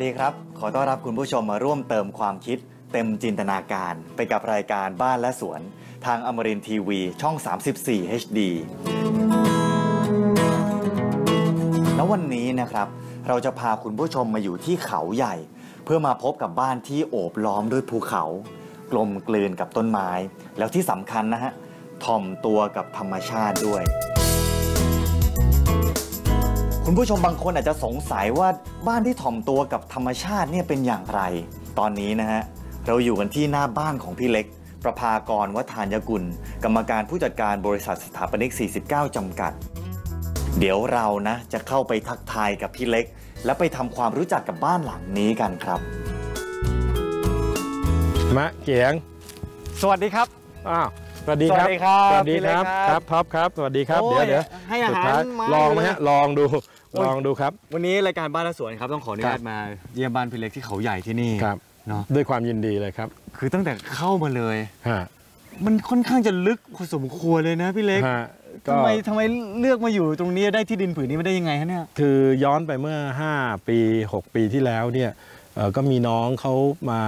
วัสดีครับ ขอต้อนรับคุณผู้ชมมาร่วมเติมความคิด เต็มจินตนาการไปกับรายการบ้านและสวน ทางอมรินทีวีช่อง 34 HD แล้ววันนี้นะครับ เราจะพาคุณผู้ชมมาอยู่ที่เขาใหญ่ เพื่อมาพบกับบ้านที่โอบล้อมด้วยภูเขา กลมกลืนกับต้นไม้ แล้วที่สำคัญนะฮะถ่อมตัวกับธรรมชาติด้วย คุณผู้ชมบางคนอาจจะสงสัยว่าบ้านที่ถ่อมตัวกับธรรมชาติเนี่ยเป็นอย่างไร ตอนนี้นะฮะเราอยู่กันที่หน้าบ้านของพี่เล็ก ประภากรวัฒานยกุล กรรมการผู้จัดการบริษัทสถาปนิก 49 จำกัด เดี๋ยวเรานะจะเข้าไปทักทายกับพี่เล็ก และไปทำความรู้จักกับบ้านหลังนี้กันครับ มะเกียงสวัสดีครับ อ้าวสวัสดีครับสวัสดีครับ สวัสดีครับพี่เล็กครับครับท็อปครับ สวัสดีครับ โอ้เดี๋ยวยเดี๋ยวให้อาหารสุดท้ยมาลองไหมเลยฮะ ลองดูโอ้ย ลองดูครับ วันนี้รายการบ้านและสวนครับต้องขออนุญาครัตบมาเยี่ยมบ้านพี่เล็กที่เขาใหญ่ที่นี่ครับเนาะด้วยความยินดีเลยครับ คือตั้งแต่เข้ามาเลยฮะมันค่อนข้างจะลึกพอสมควรเลยนะพี่เล็กฮะก็ทำไมทำไมเลือกมาอยู่ตรงนี้ได้ที่ดินผืนนี้มาได้ยังไงฮะเนี่ยคือย้อนไปเมื่อ 5 ปี 6 ปีที่แล้วเนี่ยเอ่อก็มีน้องเขามา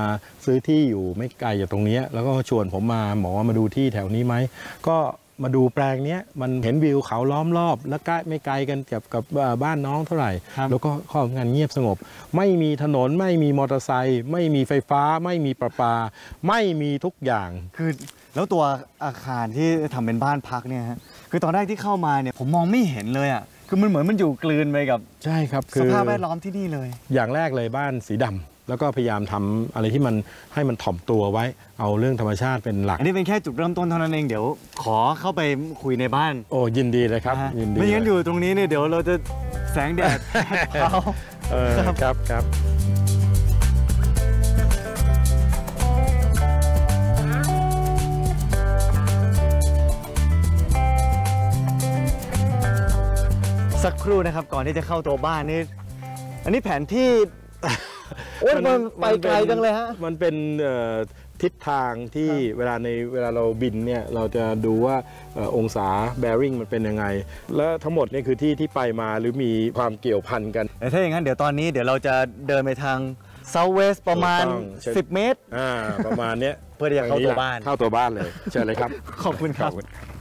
ซื้อที่อยู่ไม่ไกลจากตรงเนี้ยแล้วก็ชวนผมมาหมอมาดูที่แถวนี้ไหมก็ มาดูแปลงเนี้ยมันเห็นวิวเขาล้อมรอบ และใกล้ไม่ไกลกันกับกับเอ่อบ้านน้องเท่าไหร่ครับแล้วก็ข้องานเงียบสงบ ไม่มีถนนไม่มีมอเตอร์ไซค์ไม่มีไฟฟ้า ไม่มีประปา ไม่มีทุกอย่างคือแล้วตัวอาคารที่ทำเป็นบ้านพักเนี่ยฮะคือตอนแรกที่เข้ามาเนี่ยผมมองไม่เห็นเลยอะคือมันเหมือนมันอยู่กลืนไปกับใช่ครับสภาพแวดล้อมที่นี่เลย อย่างแรกเลยบ้านสีดำ แล้วก็พยายามทำอะไรที่มันให้มันถ่อมตัวไว้ เอาเรื่องธรรมชาติเป็นหลัก อันนี้เป็นแค่จุดเริ่มต้นเท่านั้นเองเดี๋ยวขอเข้าไปคุยในบ้าน โอ้ยินดีเลยครับนะฮะยินดีไม่งั้นเลอยู่ตรงนี้เนี่ยเดี๋ยวเราจะแสงแดดเขาเออครับครับครับสักครู่นะครับก่อนที่จะเข้าตัวบ้านนี่อันนี้แผนที่ โอ้ยมันไปไกลจังเลยฮะ มันเป็นเอ่อทิศทางที่ครับเวลาในเวลาเราบินเนี่ยเราจะดูว่าเอ่อองศา bearing มันเป็นยังไง และทั้งหมดเนี่ยคือที่ที่ไปมาหรือมีความเกี่ยวพันกันแต่ถ้าอย่างนั้นเดี๋ยวตอนนี้เดี๋ยวเราจะเดินไปทาง southwest ประมาณถูกต้องเชิญ10 เมตร อ่า ประมาณเนี้ย เพื่อที่จะเข้าตัวบ้าน เข้าตัวบ้านเลย เชิญเลยครับ ขอบคุณครับครับ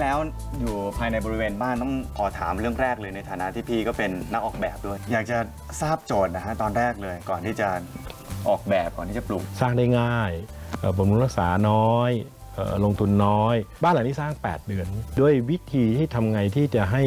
แล้วอยู่ภายในบริเวณบ้านต้องขอถามเรื่องแรกเลยในฐานะที่พี่ก็เป็นนักออกแบบด้วย อยากจะทราบโจทย์นะฮะตอนแรกเลยก่อนที่จะออกแบบก่อนที่จะปลูกสร้างได้ง่ายเอ่อบำรุงรักษาน้อยเอ่อลงทุนน้อย บ้านหลังนี้สร้าง 8 เดือน ด้วยวิธีที่ทำไงที่จะให้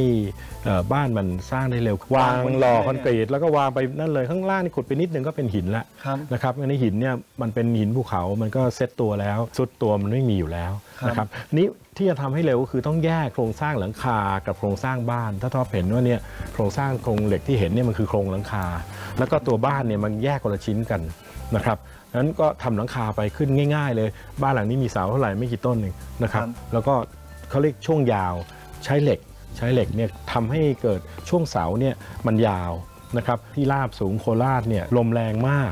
เอ่อบ้านมันสร้างได้เร็ว วางบนหล่อพื้นคอนกรีตแล้วก็วางไปนั่นเลยข้างล่างนี่ขุดไปนิดนึงก็เป็นหินละครับนะครับอันนี้หินเนี่ยมันเป็นหินภูเขา มันก็เซ็ตตัวแล้วสุดตัวมันไม่มีอยู่แล้วครับ นะครับนี่ที่จะทำให้เร็วก็คือต้องแยกโครงสร้างหลังคากับโครงสร้างบ้าน ถ้าทอปเห็นว่าเนี่ยโครงสร้างโครงเหล็กที่เห็นเนี่ยมันคือโครงหลังคา แล้วก็ตัวบ้านเนี่ยมันแยกคนละชิ้นกันนะครับนั้นก็ทำหลังคาไปขึ้นง่าย ๆ เลย บ้านหลังนี้มีเสาเท่าไหร่ไม่กี่ต้นหนึ่งนะครับครับแล้วก็เขาเรียกช่วงยาวใช้เหล็ก ใช้เหล็กเนี่ยทำให้เกิดช่วงเสาเนี่ยมันยาวนะครับที่ราบสูงโคราชเนี่ยลมแรงมาก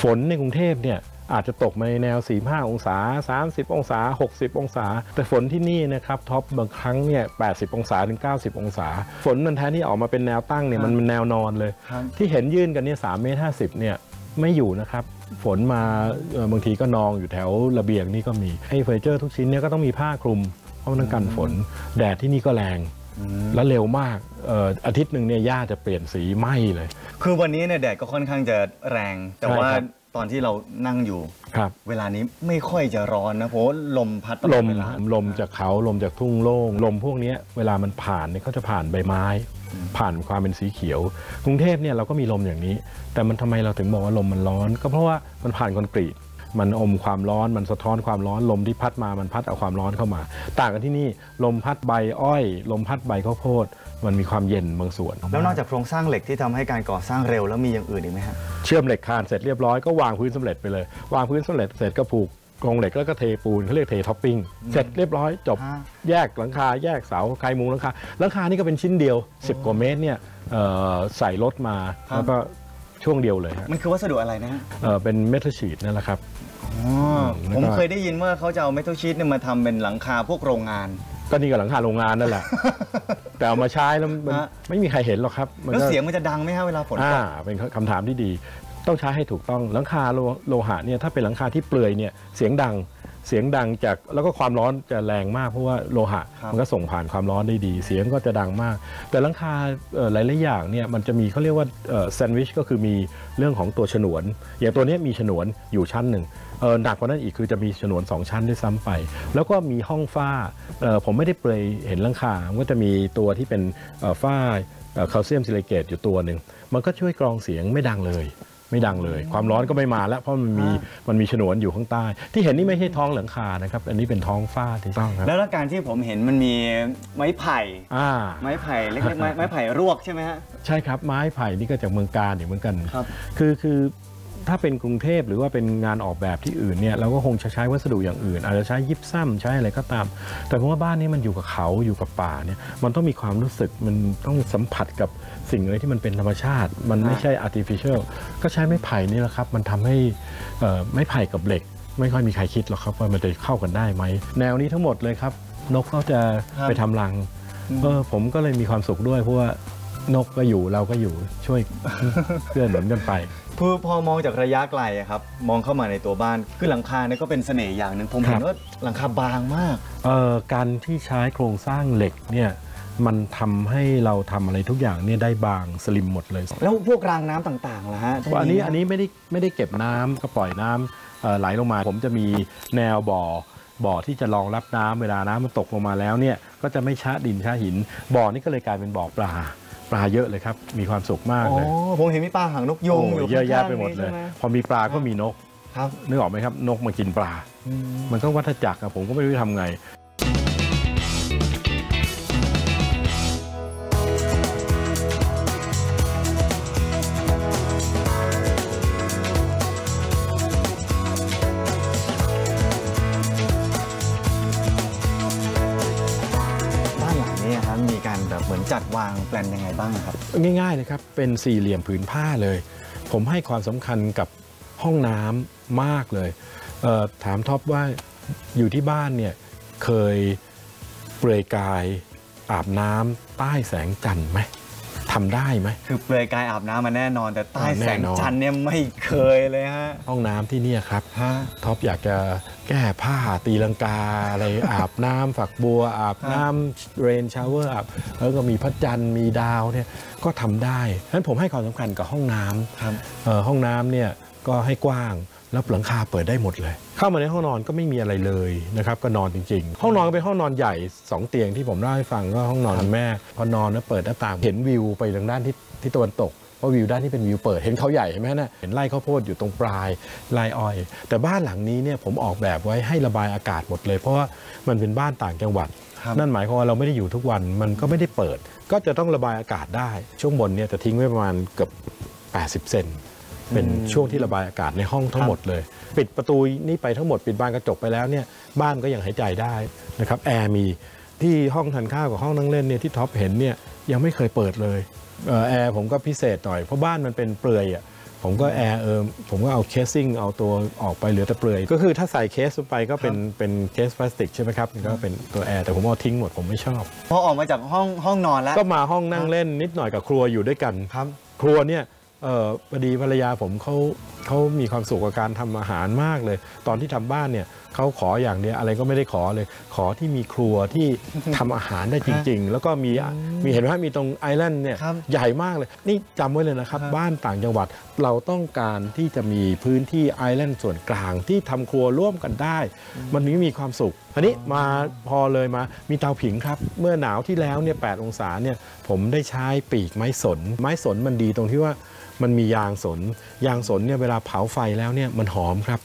ฝนในกรุงเทพเนี่ย อาจจะตกมาในแนว 45 องศา 30 องศา 60 องศา แต่ฝนที่นี่นะครับท็อปบางครั้งเนี่ย 80 องศาถึง 90 องศา ฝนมันแทนที่ออกมาเป็นแนวตั้งเนี่ยมันมันแนวนอนเลยครับที่เห็นยื่นกันเนี่ย3เมตร50เนี่ยไม่อยู่นะครับฝนมาเอ่อบางทีก็นองอยู่แถวระเบียงนี่ก็มีไอ้เฟอร์นิเจอร์ทุกชิ้นเนี่ยก็ต้องมีผ้าคลุม เพราะมันต้องกันฝน แดดที่นี่ก็แรงและเร็วมากเอ่ออาทิตย์หนึ่งเนี่ยหญ้าจะเปลี่ยนสีไหม้เลย คือวันนี้เนี่ยแดดก็ค่อนข้างจะแรง แต่ใช่ว่าครับ ตอนที่เรานั่งอยู่ครับเวลานี้ไม่ค่อยจะร้อนนะเพราะว่าลมพัดตลลอดมเวลาลมจากเขาลมจากทุ่งโล่งลมพวกเนี้ยเวลามันผ่านเนี่ยเขาจะผ่านใบไม้ ผ่านความเป็นสีเขียว กรุงเทพเนี่ยเราก็มีลมอย่างนี้ แต่มันทำไมเราถึงบอกว่าลมมันร้อน ก็เพราะว่ามันผ่านคอนกรีต มันอมความร้อนมันสะท้อนความร้อนลมที่พัดมามันพัดเอาความร้อนเข้ามา ต่างกันที่นี่ลมพัดใบอ้อย ลมพัดใบข้าวโพดมันมีความเย็นบางส่วน แล้วนอกจากโครงสร้างเหล็กที่ทำให้การก่อสร้างเร็วแล้วมีอย่างอื่นอีกไหมฮะเชื่อมเหล็กคานเสร็จเรียบร้อยก็วางพื้นสำเร็จไปเลยวางพื้นสำเร็จเสร็จก็ผูกโครงเหล็กแล้วก็เทปูนเขาเรียกเทท็อปปิ้งเสร็จเรียบร้อยจบฮะแยกหลังคา แยกเสาใครมุงหลังคาหลังคานี่ก็เป็นชิ้นเดียว 10 กว่าเมตรเนี่ยเอ่อใส่รถมาครับแล้วก็ ช่วงเดียวเลยฮะมันคือวัสดุอะไรนะฮะเอ่อเป็นเมทัลชีตนั่นแหละครับ อ๋อแล้วก็ผมเคยได้ยินว่าเขาจะเอาเมทัลชีตเนี่ยมาทำเป็นหลังคาพวกโรงงาน ก็นี่กับหลังคาโรงงานนั่นแหละ แต่เอามาใช้แล้วมันฮะ ไม่มีใครเห็นหรอกครับมันแล้วก็เสียงมันจะดังไหมฮะเวลาฝนตอ่ากเป็นคำถามที่ดี ต้องใช้ให้ถูกต้องหลังคาโลโลหะเนี่ยถ้าเป็นหลังคาที่เปลือยเนี่ยเสียงดัง เสียงดังจากแล้วก็ความร้อนจะแรงมากเพราะว่าโลหะครับมันก็ส่งผ่านความร้อนได้ดี เสียงก็จะดังมาก แต่หลังคาเอ่อหลายๆอย่างเนี่ยมันจะมีเขาเรียกว่าแซนด์วิชก็คือมีเรื่องของตัวฉนวน อย่างตัวเนี้ยมีฉนวนอยู่ชั้นหนึ่งเอ่อหนักกว่านั้นอีกคือจะมีฉนวน 2 ชั้นด้วยซ้ำไป แล้วก็มีห้องฝ้าเอ่อผมไม่ได้เปลยเห็นหลังคามันก็จะมีตัวที่เป็นเอ่อฝ้าแคลเซียมซิลิเกตอยู่ตัวหนึ่งมันก็ช่วยกรองเสียงไม่ดังเลย ไม่ดังเลย ความร้อนก็ไม่มาแล้วเพราะมันมีอ่มันมีฉนวนอยู่ข้างใต้ ที่เห็นนี่ไม่ใช่ท้องหลังคานะครับอันนี้เป็นท้องฟ้าที่ต้องครับแล้วแล้วการที่ผมเห็นมันมีไม้ไผ่อ่าไม้ไผ่เล็กๆไม้ไม้ไผ่รวกใช่ไหมฮะใช่ครับไม้ไผ่นี่ก็จากเมืองการอีกเหมือนกันครับคือคือ ถ้าเป็นกรุงเทพหรือว่าเป็นงานออกแบบที่อื่นเนี่ยเราก็คงจะใช้วัสดุอย่างอื่น อาจจะใช้ยิปซัมใช้อะไรก็ตาม แต่เพราะว่าบ้านนี้มันอยู่กับเขาอยู่กับป่าเนี่ยมันต้องมีความรู้สึกมันต้องสัมผัสกับสิ่งอะไรที่มันเป็นธรรมชาติ มันไม่ใช่ artificial ก็ใช้ไม้ไผ่นี่แหละครับ มันทำให้เอ่อไม้ไผ่กับเหล็ก ไม่ค่อยมีใครคิดหรอกครับว่ามันจะเข้ากันได้ไหมแนวนี้ทั้งหมดเลยครับ นกเขาจะครับไปทำรังอืมเออผมก็เลยมีความสุขด้วยเพราะว่านกก็อยู่เราก็อยู่ช่วยเพื่อนหนุนกันไป คือพอมองจากระยะไกลอะครับมองเข้ามาในตัวบ้านคือหลังคาเนี่ยก็เป็นเสน่ห์อย่างหนึ่งผมครัเห็บนว่าหลังคาบางมากเอ่อการที่ใช้โครงสร้างเหล็กเนี่ยมันทำให้เราทำอะไรทุกอย่างเนี่ยได้บางสลิมหมดเลย แล้วพวกรางน้ำต่างๆล่ะฮะอันนี้อันนี้ไม่ได้ไม่ได้เก็บน้ำก็ปล่อยน้ำเอ่อไหลลงมา ผมจะมีแนวบ่อบ่อที่จะรองรับน้ำเวลาน้ำมันตกลงมาแล้วเนี่ยก็จะไม่ชะดินชะหินบ่อนี้ก็เลยกลายเป็นบ่อปลา ปลาเยอะเลยครับ มีความสุขมากอ๋อเลยผมเห็นมีปลาหางนกยุงอยู่โเยอะแยะข้างๆไปหมดเลยนี่ใช่พอมีปลาก็มีนกครับนึกออกไหมครับ นกมากินปลาอืมมันก็วัฏจักรอะผมก็ไม่รู้จะทำไง วางแปลนยังไงบ้างครับ ง่ายๆเลยครับ เป็นสี่เหลี่ยมผืนผ้าเลย ผมให้ความสำคัญกับห้องน้ำมากเลยเถามท็อปว่าอยู่ที่บ้านเนี่ยเคยเปลือยกายอาบน้ำใต้แสงจันทร์ไหม ทำได้ไหมคือเปลือยกายอาบน้ำมาแน่นอน แต่ใต้อ่าแสแน่งนอนจันทร์เนี่ยไม่เคยเลยฮะห้องน้ำที่เนี่ยครับฮะท็อปอยากจะแก้ผ้าตีลังกาอะไรอาบน้ำฝักบัว อาบน้ำเรนชาวเวอร์อาบแล้วก็มีพระจันทร์มีดาวเนี่ยก็ทำได้ฉะนั้นผมให้ความสำคัญกับห้องน้ำครับเอ่อห้องน้ำเนี่ยก็ให้กว้าง แล้วหลังคาเปิดได้หมดเลย เข้ามาในห้องนอนก็ไม่มีอะไรเลยนะครับก็นอนจริง ๆ ห้องนอนก็เป็นห้องนอนใหญ่ 2 เตียงที่ผมเล่าให้ฟังก็ห้องนอนคุณแม่ พอนอนแล้วเปิดหน้าต่างเห็นวิวไปทางด้านที่ที่ตะวันตกเพราะวิวด้านที่เป็นวิวเปิดเห็นเขาใหญ่เห็นไหมฮะน่ะเห็นไร่ข้าวโพดอยู่ตรงปลายไร่อ้อย แต่บ้านหลังนี้เนี่ยผมออกแบบไว้ให้ระบายอากาศหมดเลย เพราะว่ามันเป็นบ้านต่างจังหวัดครับนั่นหมายความว่าเราไม่ได้อยู่ทุกวันมันก็ไม่ได้เปิด ก็จะต้องระบายอากาศได้ ช่วงบนเนี่ยจะทิ้งไว้ประมาณเกือบ80 เซน เป็นช่วงที่ระบายอากาศในห้องทั้งหมดเลย ปิดประตูนี่ไปทั้งหมดปิดบานกระจกไปแล้วเนี่ยบ้านก็ยังหายใจได้นะครับแอร์มีที่ห้องทานข้าวกับห้องนั่งเล่นเนี่ยที่ท็อปเห็นเนี่ยยังไม่เคยเปิดเลยเอ่อแอร์ผมก็พิเศษหน่อยเพราะบ้านมันเป็นเปลือยอะผมก็แอร์เออผมก็เอาเคสซิ่งเอาตัวออกไปเหลือแต่เปลือย ก็คือถ้าใส่เคสลงไปก็เป็นเป็นเคสพลาสติกใช่ไหมครับมันก็เป็นตัวแอร์แต่ผมเอาทิ้งหมดผมไม่ชอบ พอออกมาจากห้องห้องนอนแล้ว ก็มาห้องนั่งเล่นนิดหน่อยกับครัวอยู่ด้วยกันครับครัวเนี่ยเออพอดีภรรยาผมเขาเขามีความสุขกับการทำอาหารมากเลย ตอนที่ทำบ้านเนี่ยเขาขออย่างเดียวอะไรก็ไม่ได้ขอเลย ขอที่มีครัวที่ทำอาหารได้จริง ๆ แล้วก็มีมีเห็นไหมฮะมีตรงไอแลนด์เนี่ยครับใหญ่มากเลย นี่จำไว้เลยนะครับครับ บ้านต่างจังหวัดเราต้องการที่จะมีพื้นที่ไอแลนด์ส่วนกลางที่ทำครัวร่วมกันได้ มันถึงมีความสุขอันนี้มาพอเลยมามีเตาผิงครับ เมื่อหนาวที่แล้วเนี่ยแองศาเนี่ยผมได้ใช้ปีกไม้สน ไม้สนมันดีตรงที่ว่า มันมียางสน ยางสนเนี่ยเวลาเผาไฟแล้วเนี่ยมันหอมครับ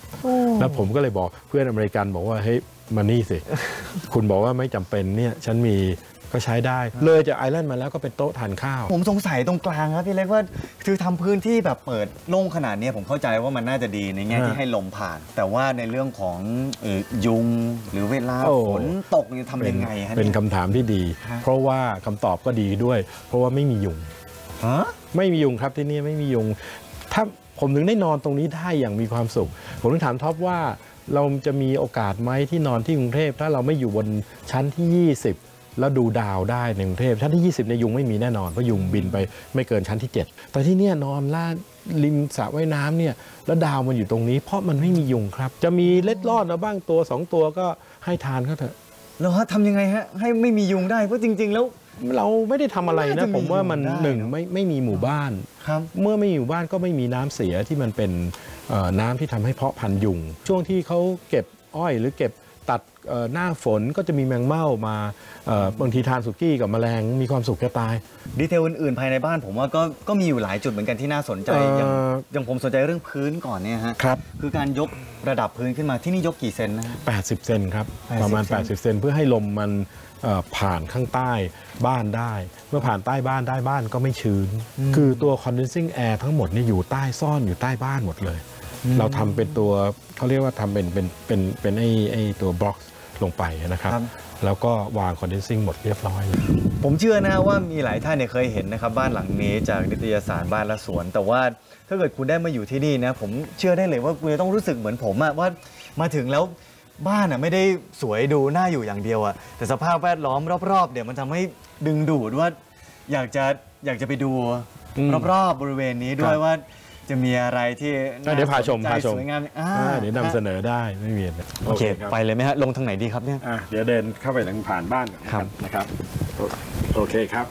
แล้วผมก็เลยบอกเพื่อนอเมริกันบอกว่าเฮ้ยมานี่สิ คุณบอกว่าไม่จำเป็นเนี่ยฉันมีกก็ใช้ได้ เลยจากไอแลนด์มาแล้วก็เป็นโต๊ะทานข้าว ผมสงสัยตรงกลางครับพี่เล็กว่าคือทำพื้นที่แบบเปิดโล่งขนาดเนี้ยผมเข้าใจว่ามันน่าจะดีในแง่ฮะที่ให้ลมผ่าน แต่ว่าในเรื่องของเอ่อยุงหรือเวลาโอ้ฝนตกเนี่ยทำยังไงฮะเป็นเนี่ยคำถามที่ดีฮะเพราะว่าคำตอบก็ดีด้วย เพราะว่าไม่มียุงฮะ ไม่มียุงครับที่นี่ไม่มียุงถ้าผมถึงได้นอนตรงนี้ได้อย่างมีความสุข ผมถึงถามท็อปว่าเราจะมีโอกาสไหมที่นอนที่กรุงเทพถ้าเราไม่อยู่บนชั้นที่ 20 แล้วดูดาวได้ในกรุงเทพชั้นที่ 20ในยุงไม่มีแน่นอนเพราะยุงบินไปไม่เกินชั้นที่ 7 แต่ที่นี่นอนล่าดริมสระว่ายน้ำเนี่ยแล้วดาวมันอยู่ตรงนี้ เพราะมันไม่มียุงครับ จะมีเล็ดลอดมาบ้างตัวสองตัวก็ให้ทานเขาเถอะแล้วทำยังไงฮะให้ไม่มียุงได้เพราะจริง ๆ แล้ว เราไม่ได้ทำอะไรน่านะจะมีผมว่ามันอยู่ได้หนึ่งเนอะไม่ไม่มีหมู่บ้านครับเมื่อไม่มีหมู่บ้านก็ไม่มีน้ำเสียที่มันเป็นเอ่อน้ำที่ทำให้เพาะพันธุ์ยุง ช่วงที่เขาเก็บอ้อยหรือเก็บตัดเอ่อหน้าฝนก็จะมีแมงเม่ามาเอ่อบางทีทานสุกี้กับแมลงมีความสุขจะตาย ดีเทลอื่นๆภายในบ้านผมว่าก็ก็มีอยู่หลายจุดเหมือนกันที่น่าสนใจเอ่อออย่างอย่างผมสนใจเรื่องพื้นก่อนเนี่ยฮะครับคือการยกระดับพื้นขึ้นมาที่นี่ยกกี่เซนนะฮะ80เซนครับ80ประมาณเซน80 เซนเพื่อให้ลมมันเอ่อ ผ่านข้างใต้บ้านได้ เมื่อผ่านใต้บ้านได้บ้านก็ไม่ชื้น คือตัว condensing air ทั้งหมดเนี่ยอยู่ใต้ซ่อนอยู่ใต้บ้านหมดเลย เราทำเป็นตัวเขาเรียกว่าทำเป็นเป็นเป็นเป็นไอ้ไอ้ตัวบล็อกลงไปนะครับครับแล้วก็วาง condensing หมดเรียบร้อยเลยผมเชื่อนะฮะว่ามีหลายท่านเนี่ยเคยเห็นนะครับ บ้านหลังนี้จากนิตยสารบ้านละสวน แต่ว่าถ้าเกิดคุณได้มาอยู่ที่นี่นะ ผมเชื่อได้เลยว่าคุณจะต้องรู้สึกเหมือนผมอะว่ามาถึงแล้ว บ้านอะไม่ได้สวยดูน่าอยู่อย่างเดียวอะแต่สภาพแวดล้อมรอบๆเดี๋ยวมันทำให้ดึงดูดว่าอยากจะอยากจะไปดูอืมรอบๆบริเวณนี้ด้วคยรับว่าจะมีอะไรที่อะเดี๋ยวพาชมน่สนใจพาชมสวยงามอ่าอ่าเดี๋ยวนำเสนอได้ไม่มีอะไรโอเค ไปเลยไหมฮะ ลงทางไหนดีครับเนี่ยอะเดี๋ยวเดินเข้าไปทางผ่านบ้านก่อนครับนะครับ โอโอเคครับ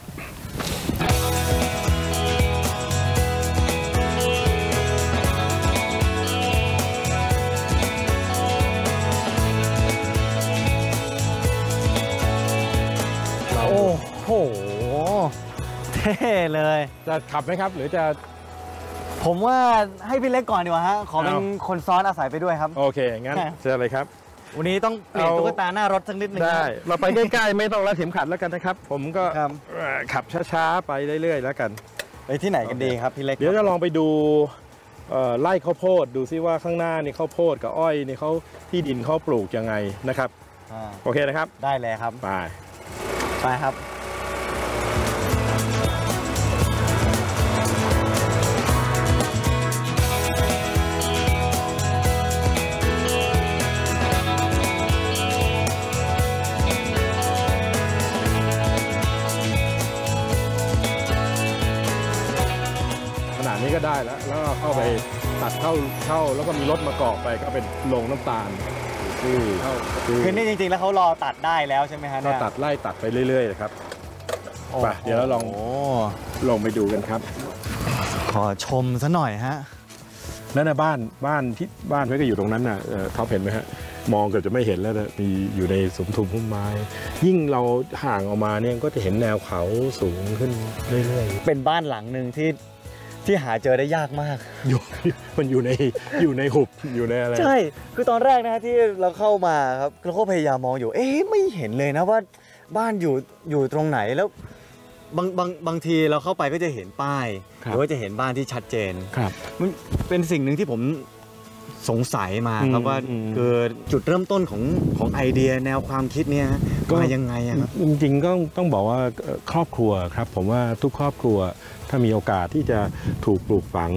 โห เท่เลย จะขับไหมครับ หรือจะ ผมว่าให้พี่เล็กก่อนดีกว่าฮะ ขอเป็นเอา คนซ้อนอาศัยไปด้วยครับ โอเค งั้นค่ะเชิญเลยครับ วันนี้ต้องเปลี่ยนเอา ตุ๊กตาหน้ารถสักนิดนึงได้นะเราไปใกล้ๆ ไม่ต้องรัดเข็มขัดแล้วกันนะครับ ผมก็ครับ เอ่อขับช้าๆ ไปเรื่อยๆ แล้วกัน ไปที่ไหนกันดีครับพี่เล็กเดี๋ยวจะลองไปดูเอ่อไร่ข้าวโพดดูซิว่าข้างหน้านี่ข้าวโพดกับอ้อยนี่เขาที่ดินเขาปลูกยังไงนะครับ อ่าโอเคนะครับ ได้เลยครับ ไป ไปครับ เข้าไปตัดเข้าเข้าแล้วก็มีรถมากรอกไปก็เป็นโรงน้ำตาลที่ที่คือนี่จริงๆ แล้วเขารอตัดได้แล้วใช่ไหมฮะก็เนี่ยตัดไล่ตัดไปเรื่อยๆเลยครับ โอ้ไปเดี๋ยวเราลอง โลงไปดูกันครับ ขอชมซะหน่อยฮะนั่นนะบ้านบ้านที่บ้านเพื่อก็อยู่ตรงนั้นน่ะเอ่อท็อปเห็นไหมฮะมองเกือบจะไม่เห็นแล้วนะมีอยู่ในสมทุมพุ่มไม้ ยิ่งเราห่างออกมาเนี่ยก็จะเห็นแนวเขาสูงขึ้นเรื่อยเป็นบ้านหลังหนึ่งที่ ที่หาเจอได้ยากมากๆอยู่มันอยู่ในอยู่ในหุบอยู่ในอะไรใช่คือตอนแรกนะฮะที่เราเข้ามาครับเราก็พยายามมองอยู่ เอ๊ะไม่เห็นเลยนะว่าบ้านอยู่อยู่ตรงไหนแล้วบางบางบางทีเราเข้าไปก็จะเห็นป้ายหรือว่าจะเห็นบ้านที่ชัดเจนครับมันเป็นสิ่งหนึ่งที่ผมสงสัยมาครับอืมว่าอืมคือจุดเริ่มต้นของของไอเดียแนวความคิดเนี่ยฮะก็มายังไงอะครับจริงๆก็ต้องบอกว่าเอ่อครอบครัวครับ ผมว่าทุกครอบครัว ถ้ามีโอกาสที่จะถูกปลูกฝัง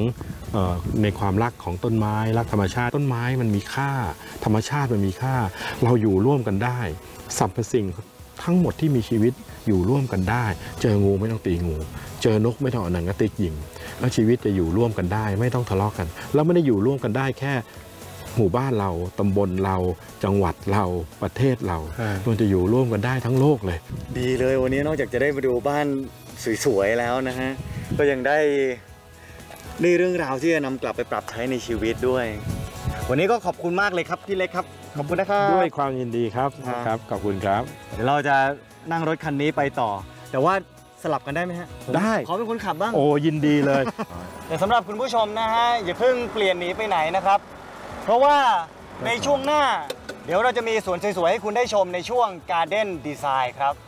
เอ่อในความรักของต้นไม้รักธรรมชาติ ต้นไม้มันมีค่า ธรรมชาติมันมีค่า เราอยู่ร่วมกันได้สรรพสิ่งทั้งหมดที่มีชีวิตอยู่ร่วมกันได้ เจองูไม่ต้องตีงู เจอนกไม่ต้องเอาหนังกระติกยิงแล้วชีวิตจะอยู่ร่วมกันได้ ไม่ต้องทะเลาะกัน แล้วไม่ได้อยู่ร่วมกันได้แค่หมู่บ้านเราตำบลเรา จังหวัดเรา ประเทศเราอ่ามันจะอยู่ร่วมกันได้ทั้งโลกเลย ดีเลยวันนี้นอกจากจะได้มาดูบ้านสวยๆแล้วนะฮะ ก็ยังได้ได้เรื่องราวที่จะนำกลับไปปรับใช้ในชีวิตด้วย วันนี้ก็ขอบคุณมากเลยครับพี่เล็กครับ ขอบคุณนะครับด้วยความยินดีครับครับครับขอบคุณครับ เดี๋ยวเราจะนั่งรถคันนี้ไปต่อ แต่ว่าสลับกันได้ไหมฮะผมได้ขอเป็นคนขับบ้างโอ้ยินดีเลย แต่สำหรับคุณผู้ชมนะฮะอย่าเพิ่งเปลี่ยนหนีไปไหนนะครับ เพราะว่าในช่วงหน้า เดี๋ยวเราจะมีสวนสวยๆให้คุณได้ชมในช่วง Garden Design ครับอ้าว